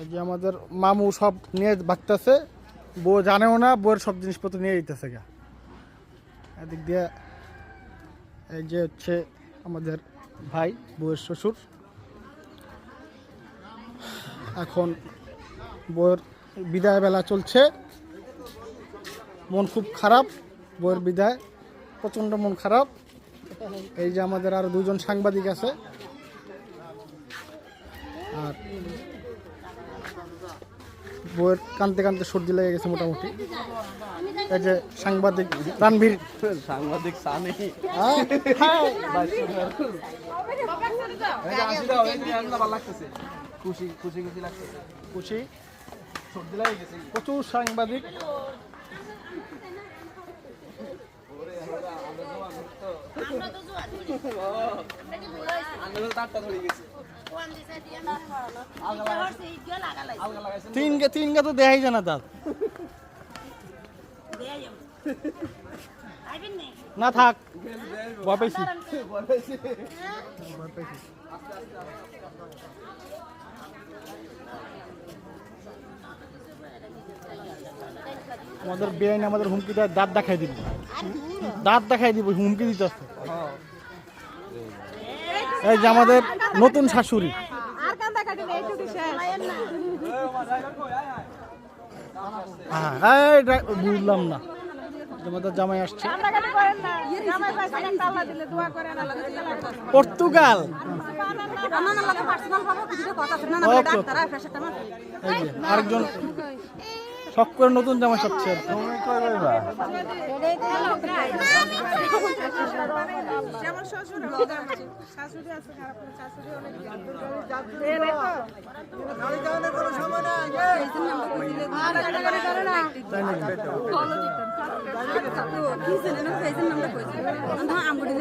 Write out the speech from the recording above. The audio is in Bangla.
এই যে আমাদের মামু সব নিয়ে বাঁচতেছে বউ জানেও না, বউয়ের সব জিনিসপত্র নিয়ে যেতেছে গা। এদিক দিয়ে এই যে হচ্ছে আমাদের ভাই, বউয়ের শ্বশুর। এখন বউয়ের বিদায় বেলা চলছে। মন খুব খারাপ, বউয়ের বিদায়, প্রচণ্ড মন খারাপ। এই যে আমাদের আরও দুজন সাংবাদিক আছে। আর বউয়ের কানতে কানতে সর্দি লেগে গেছে মোটামুটি। এই যে সাংবাদিক তানভীর। সাংবাদিক সানি। হ্যাঁ, হ্যাঁ। খুশি খুশি খুশি লাগতেছে খুশি? সর্দি লাগে গেছে। প্রচুর সাংবাদিক। আন্দোলন তারটা ধরে গেছে। আলগা লাগাইছে তিন গে তিন গে তো দেখাই জানা তার না থাক ভয় পাইছি ভয় পাইছি। আমাদের বেআইন আমাদের হুমকি দেয় দাঁত দেখাই দিব দাঁত দেখাই দিব হুমকি দিতে আসছে এই যে আমাদের নতুন শাশুড়ি। আর কান্দা কাটি নেই একটু শেষ হ্যাঁ এই বুঝলাম না। যে আমাদের জামাই আসছে। পর্তুগাল। আরেকজন। শখ করে নতুন জামাই সবচেয়ে। শ্বশুর শাশুড়ি আছে খারাপ শাশুড়ি অনেক কোনো সময় না কি জানেন আমি নামটা কইছি আমরা আঙ্গুটি